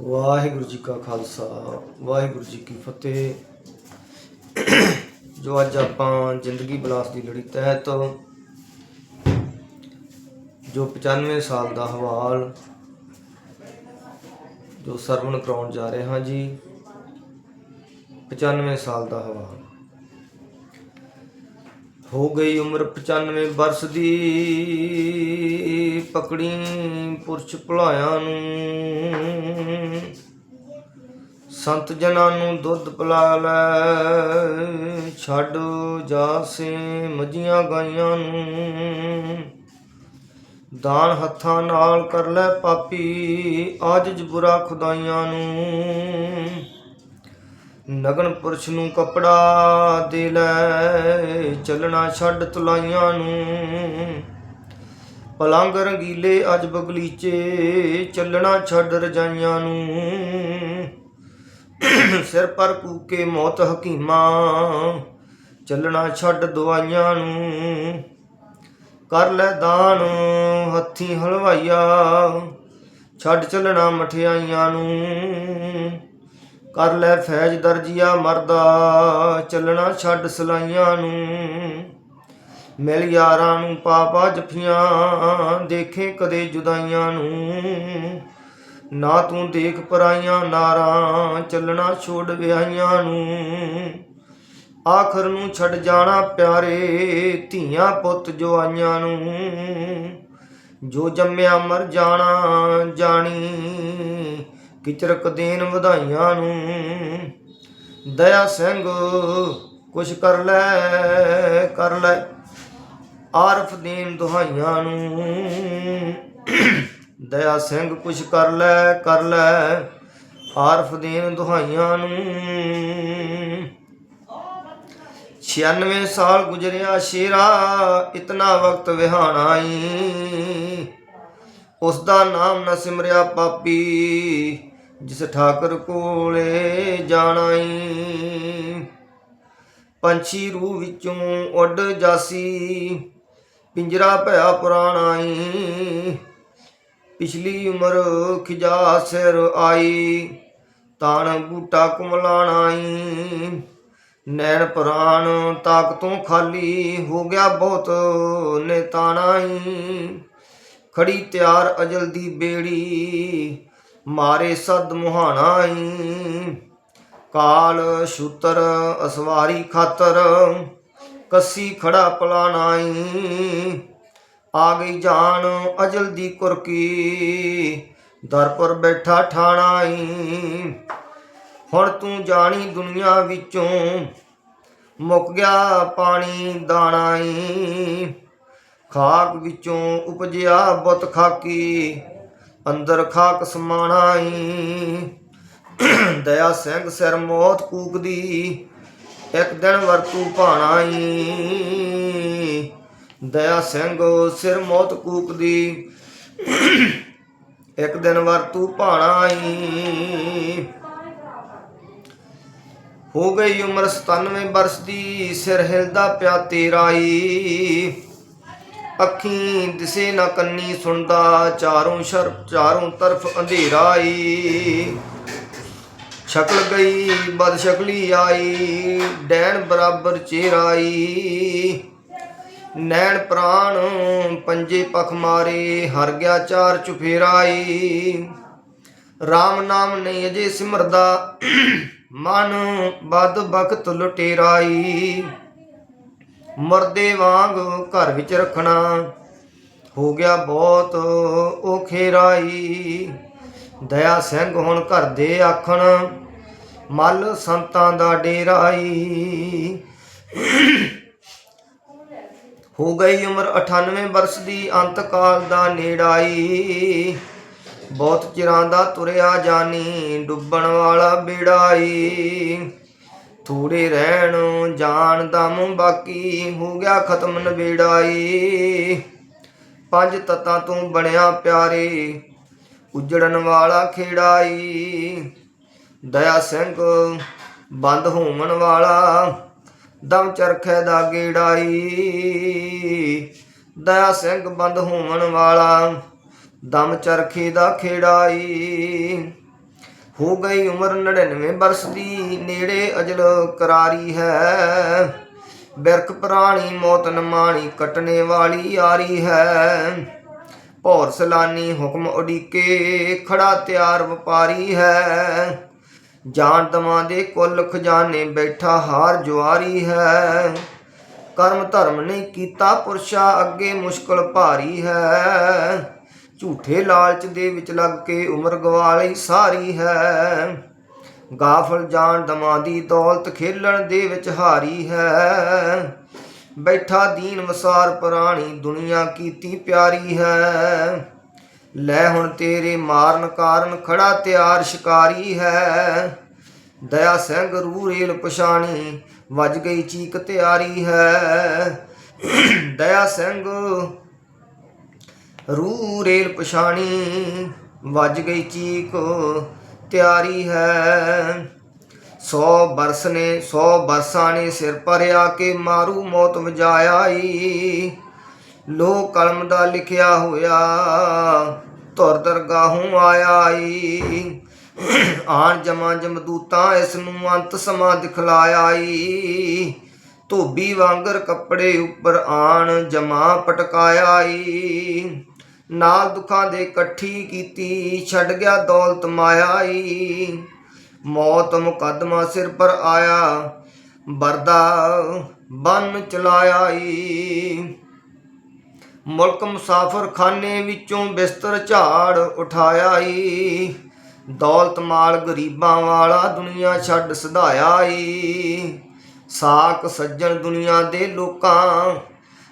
ਵਾਹਿਗੁਰੂ ਜੀ ਕਾ ਖਾਲਸਾ, ਵਾਹਿਗੁਰੂ ਜੀ ਕੀ ਫਤਿਹ। ਜੋ ਅੱਜ ਆਪਾਂ ਜ਼ਿੰਦਗੀ ਬਲਾਸ ਦੀ ਲੜੀ ਤਹਿਤ ਜੋ 95 ਸਾਲ ਦਾ ਹਵਾਲ, ਜੋ ਸਰਵਣ ਕਰਾਉਣ ਜਾ ਰਹੇ ਹਾਂ ਜੀ 95 ਸਾਲ ਦਾ ਹਵਾਲ। ਹੋ ਗਈ ਉਮਰ 95 ਬਰਸ ਦੀ, ਪਕੜੀ ਪੁਰਸ਼ ਭੁਲਾਇਆ ਨੂੰ। ਸੰਤ ਜਨਾਂ ਨੂੰ ਦੁੱਧ ਪਿਲਾ ਲੈ। ਛੱਡ ਜਾਸੇ ਮੱਝੀਆਂ ਗਾਈਆਂ ਨੂੰ। ਦਾਨ ਹੱਥਾਂ ਨਾਲ ਕਰ ਲੈ ਪਾਪੀ ਆਜਜ ਬੁਰਾ ਖੁਦਾਈਆਂ ਨੂੰ। ਨਗਨ ਪੁਰਸ਼ ਨੂੰ ਕਪੜਾ ਦੇ ਲੈ, ਚੱਲਣਾ ਛੱਡ ਤੁਲਾਈਆਂ ਨੂੰ। ਪਲੰਗ ਰੰਗੀਲੇ ਅੱਜ ਬਗਲੀਚੇ, ਚੱਲਣਾ ਛੱਡ ਰਜਾਈਆਂ ਨੂੰ। ਸਿਰ ਪਰ ਕੂਕੇ ਮੌਤ ਹਕੀਮਾਂ, ਚੱਲਣਾ ਛੱਡ ਦਵਾਈਆਂ ਨੂੰ। ਕਰ ਲੈ ਦਾਨ, ਹੱਥੀ ਹਲਵਾਈਆ, ਛੱਡ ਚੱਲਣਾ ਮਠਿਆਈਆਂ ਨੂੰ। ਕਰ ਲੈ ਫੈਜ ਦਰਜੀਆ ਮਰਦਾ, ਚੱਲਣਾ ਛੱਡ ਸਲਾਈਆਂ ਨੂੰ। ਮਿਲ ਯਾਰਾਂ ਨੂੰ ਪਾਪਾ ਜਫੀਆਂ, ਦੇਖੇ ਕਦੇ ਜੁਦਾਈਆਂ ਨੂੰ। ਨਾ ਤੂੰ ਦੇਖ ਪਰਾਈਆਂ ਨਾਰਾਂ ਚੱਲਣਾ ਛੋੜ ਵਿਆਹੀਆਂ ਨੂੰ। ਆਖਰ ਨੂੰ ਛੱਡ ਜਾਣਾ ਪਿਆਰੇ ਧੀਆਂ ਪੁੱਤ ਜੋ ਨੂੰ। ਜੋ ਜੰਮਿਆ ਮਰ ਜਾਣਾ ਜਾਣੀ ਕਿਚਰਕ ਦੇਨ ਵਧਾਈਆਂ ਨੂੰ। ਦਇਆ ਸਿੰਘ ਕੁਛ ਕਰ ਲੈ ਕਰ ਲੈ, ਆਰਫ ਦੇਨ ਦੁਹਾਈਆਂ ਨੂੰ। ਦਇਆ ਸਿੰਘ ਕੁਛ ਕਰ ਲੈ ਕਰ ਲੈ, ਆਰਫ ਦੇਣ ਦੁਹਾਈਆਂ ਨੂੰ। 96 ਸਾਲ ਗੁਜਰਿਆ ਸ਼ੇਰਾ, ਇਤਨਾ ਵਕਤ ਵਿਹਾਣਾਈ ਉਸ ਦਾ ਨਾਮ ਨਾ ਸਿਮਰਿਆ ਪਾਪੀ, ਜਿਸ ਠਾਕਰ ਕੋਲੇ ਜਾਣਾਈ ਪੰਛੀ ਰੂਹ ਵਿੱਚੋਂ ਉੱਡ ਜਾਸੀ, ਪਿੰਜਰਾ ਭਇਆ ਪੁਰਾਣਾਈ ਪਿਛਲੀ ਉਮਰ ਖਿਜਾ ਸਿਰ ਆਈ, ਤਾਣ ਬੂਟਾ ਕੁਮਲਾਣਾਈ ਨੈਣ ਪ੍ਰਾਨ ਤਾਕਤੋਂ ਖਾਲੀ ਹੋ ਗਿਆ ਬਹੁਤ ਨੇਤਾਣਾਈ ਖੜੀ ਤਿਆਰ ਅਜਲ ਦੀ ਬੇੜੀ, ਮਾਰੇ ਸਦ ਮੁਹਾਣਾਈ ਕਾਲ ਸ਼ੂਤਰ ਅਸਵਾਰੀ ਖਾਤਰ, ਕੱਸੀ ਖੜਾ ਪਲਾਣਾਈ ਆ ਗਈ ਜਾਣ ਅਜਲ ਦੀ ਕੁਰਕੀ। ਦਰ ਪਰ ਬੈਠਾ ਠਾਣਾਈ ਹੁਣ ਤੂੰ ਜਾਣੀ ਦੁਨੀਆ ਵਿੱਚੋਂ। ਮੁੱਕ ਗਿਆ ਪਾਣੀ ਦਾਣਾਈ ਖਾਕ ਵਿੱਚੋਂ ਉਪਜਿਆ ਬੁੱਤ ਖਾਕੀ। ਅੰਦਰ ਖਾਕ ਸਮਾਣਾਈ ਦਇਆ ਸਿੰਘ ਸਿਰ ਮੌਤ ਕੂਕਦੀ। ਇੱਕ ਦਿਨ ਵਰਤੂ ਭਾਣਾਈ ਦਇਆ ਸਿੰਘ ਸਿਰ ਮੌਤ ਕੂਕਦੀ ਇੱਕ ਦਿਨ ਵਰਤੂ ਆਈ। ਹੋ ਗਈ ਉਮਰ 97 ਬਰਸ ਦੀ, ਸਿਰ ਹਿਲਦਾ ਪਿਆ ਤੇਰਾਈ ਅੱਖੀਂ ਦਿਸੇ ਨਾ ਕੰਨੀ ਸੁਣਦਾ, ਚਾਰੋਂ ਸ਼ਰ ਚਾਰੋਂ ਤਰਫ ਅੰਧੇਰਾਈ ਸ਼ਕਲ ਗਈ ਬਦ ਸ਼ਕਲੀ ਆਈ, ਡੈਣ ਬਰਾਬਰ ਚਿਹਰਾਈ ਨੈਣ ਪ੍ਰਾਣ, ਪੰਜੇ ਪਖ ਮਾਰੇ, ਹਰ ਗਿਆ ਚਾਰ ਚੁਫੇਰਾਈ RAM ਨਾਮ ਨਹੀਂ ਅਜੇ ਸਿਮਰਦਾ, ਮਨ ਬਦ ਬਖਤ ਲੁਟੇਰਾਈ ਮਰਦੇ ਵਾਂਗ ਘਰ ਵਿੱਚ ਰੱਖਣਾ, ਹੋ ਗਿਆ ਬਹੁਤ ਔਖੇਰਾਈ ਦਇਆ ਸਿੰਘ ਹੁਣ ਘਰ ਦੇ ਆਖਣ, ਮੱਲ ਸੰਤਾਂ ਦਾ ਡੇਰਾਈ ਹੋ ਗਈ ਉਮਰ 98 ਬਰਸ ਦੀ ਅੰਤ ਕਾਲ ਦਾ ਨੇੜਾਈ ਬਹੁਤ ਚਿਰਾਂ ਦਾ ਤੁਰਿਆ ਜਾਨੀ, ਡੁੱਬਣ ਵਾਲਾ ਬੇੜਾਈ ਥੋੜੇ ਰਹਿਣ, ਜਾਣ ਦਮ ਬਾਕੀ, ਹੋ ਗਿਆ ਖਤਮ ਨਵੇੜਾਈ ਪੰਜ ਤਤਾਂ ਤੋਂ ਬਣਿਆ ਪਿਆਰੇ, ਉਜੜਨ ਵਾਲਾ ਖੇੜਾਈ ਦਇਆ ਸਿੰਘ, ਬੰਦ ਹੋਵਣ ਵਾਲਾ ਦਮ ਚਰਖੇ ਦਾ ਗੇੜਾਈ। ਦਇਆ ਸਿੰਘ ਬੰਦ ਹੋਣ ਵਾਲਾ, ਦਮ ਚਰਖੇ ਦਾ ਖੇੜਾਈ। ਹੋ ਗਈ ਉਮਰ 99 ਬਰਸ ਦੀ, ਨੇੜੇ ਅਜਲ ਕਰਾਰੀ ਹੈ। ਬਿਰਖ ਪ੍ਰਾਣੀ ਮੌਤ ਨਮਾਣੀ ਮਾਣੀ ਕਟਨੇ ਵਾਲੀ ਯਾਰੀ ਹੈ। ਭੌਰ ਸਲਾਨੀ ਹੁਕਮ ਉਡੀਕੇ, ਖੜਾ ਤਿਆਰ ਵਪਾਰੀ ਹੈ। ਜਾਣ ਦਮਾਂ ਦੇ ਕੁੱਲ ਖਜ਼ਾਨੇ ਬੈਠਾ ਹਾਰ ਜੁਆਰੀ ਹੈ। ਕਰਮ ਧਰਮ ਨਹੀਂ ਕੀਤਾ ਪੁਰਸ਼ਾ ਅੱਗੇ ਮੁਸ਼ਕਲ ਭਾਰੀ ਹੈ। ਝੂਠੇ ਲਾਲਚ ਦੇ ਵਿੱਚ ਲੱਗ ਕੇ ਉਮਰ ਗਵਾ ਲਈ ਸਾਰੀ ਹੈ। ਗਾਫਲ ਜਾਣ ਦਮਾਂ ਦੀ ਦੌਲਤ ਖੇਲਣ ਦੇ ਵਿੱਚ ਹਾਰੀ ਹੈ। ਬੈਠਾ ਦੀਨ ਵਸਾਰ ਪ੍ਰਾਣੀ ਦੁਨੀਆ ਕੀਤੀ ਪਿਆਰੀ ਹੈ। ਲੈ ਹੁਣ ਤੇਰੇ ਮਾਰਨ ਕਾਰਨ ਖੜਾ ਤਿਆਰ ਸ਼ਿਕਾਰੀ ਹੈ। ਦਇਆ ਸਿੰਘ ਰੂ ਰੇਲ ਪਛਾਣੀ ਵੱਜ ਗਈ ਚੀਕ ਤਿਆਰੀ ਹੈ। ਦਇਆ ਸਿੰਘ ਰੂ ਰੇਲ ਪਛਾਣੀ ਵੱਜ ਗਈ ਚੀਕ ਤਿਆਰੀ ਹੈ। ਸੌ ਬਰਸ ਨੇ ਸੌ ਬਰਸਾਂ ਨੇ ਸਿਰ ਭਰਿਆ ਕੇ ਮਾਰੂ ਮੌਤ ਵਜਾਇਆ ਈ ਲੋ ਕਲਮ ਦਾ ਲਿਖਿਆ ਹੋਇਆ, ਧੁਰ ਦਰਗਾਹੋਂ ਆਇਆ ਆਣ ਜਮਾ ਜਮਦੂਤਾਂ ਇਸ ਨੂੰ ਅੰਤ ਸਮਾਂ ਦਿਖਲਾਇਆ ਈ। ਧੋਬੀ ਵਾਂਗਰ ਕੱਪੜੇ ਉੱਪਰ ਆਣ ਜਮਾ ਪਟਕਾਇਆ ਈ। ਨਾਲ ਦੁੱਖਾਂ ਦੇ ਇਕੱਠੀ ਕੀਤੀ, ਛੱਡ ਗਿਆ ਦੌਲਤ ਮਾਇਆ ਈ। ਮੌਤ ਮੁਕੱਦਮਾ ਸਿਰ ਪਰ ਆਇਆ ਬਰਦਾ ਬੰਨ ਚਲਾਇਆ ਈ। ਮੁਲਕ ਮੁਸਾਫਰ ਖਾਨੇ ਵਿੱਚੋਂ ਬਿਸਤਰ ਝਾੜ ਉਠਾਇਆ ਈ ਦੌਲਤ ਮਾਲ ਗਰੀਬਾਂ ਵਾਲਾ ਦੁਨੀਆ ਛੱਡ ਸਧਾਇਆ ਈ ਸਾਕ ਸੱਜਣ ਦੁਨੀਆ ਦੇ ਲੋਕਾਂ,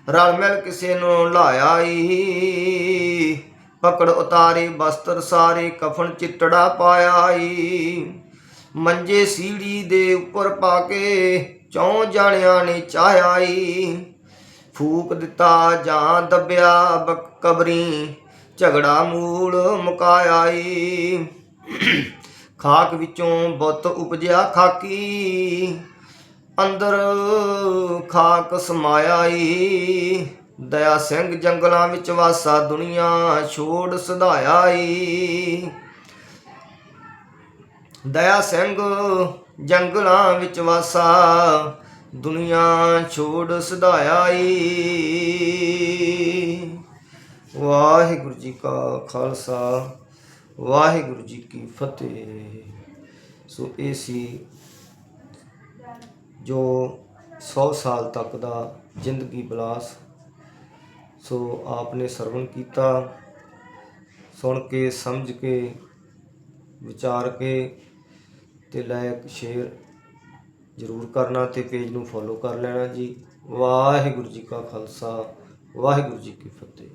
ਰਲ ਮਿਲ ਕਿਸੇ ਨੂੰ ਲਾਇਆ ਈ ਪਕੜ ਉਤਾਰੇ ਬਸਤਰ ਸਾਰੇ, ਕਫਨ ਚਿੱਟੜਾ ਪਾਇਆ ਈ ਮੰਜੇ ਸੀੜੀ ਦੇ ਉੱਪਰ ਪਾ ਕੇ ਚੌਂ ਜਾਣਿਆਂ ਨੇ ਚਾਹਿਆ ਈ ਫੂਕ ਦਿੱਤਾ ਜਾਂ ਦੱਬਿਆ ਬਕ- ਕਬਰੀ, ਝਗੜਾ ਮੂਲ ਮੁਕਾਇਆ ਈ ਖਾਕ ਵਿੱਚੋਂ ਬੁੱਤ ਉਪਜਿਆ ਖਾਕੀ, ਅੰਦਰ ਖਾਕ ਸਮਾਇਆ ਈ ਦਇਆ ਸਿੰਘ ਜੰਗਲਾਂ ਵਿੱਚ ਵਾਸਾ, ਦੁਨੀਆ ਛੋੜ ਸਧਾਇਆ ਦਇਆ ਸਿੰਘ ਜੰਗਲਾਂ ਵਿੱਚ ਵਾਸਾ ਦੁਨੀਆ ਛੋੜ ਸਧਾਇਆ ਵਾਹਿਗੁਰੂ ਜੀ ਕਾ ਖਾਲਸਾ, ਵਾਹਿਗੁਰੂ ਜੀ ਕੀ ਫਤਿਹ। ਸੋ ਇਹ ਸੀ ਜੋ 100 ਸਾਲ ਤੱਕ ਦਾ ਜ਼ਿੰਦਗੀ ਬਲਾਸ। ਸੋ ਆਪਨੇ ਸਰਵਣ ਕੀਤਾ, ਸੁਣ ਕੇ, ਸਮਝ ਕੇ, ਵਿਚਾਰ ਕੇ ਤੇ ਲਾਇਕ ਸ਼ੇਅਰ ਜ਼ਰੂਰ ਕਰਨਾ ਤੇ ਪੇਜ ਨੂੰ ਫੋਲੋ ਕਰ ਲੈਣਾ ਜੀ। ਵਾਹਿਗੁਰੂ ਜੀ ਕਾ ਖਾਲਸਾ, ਵਾਹਿਗੁਰੂ ਜੀ ਕੀ ਫਤਿਹ।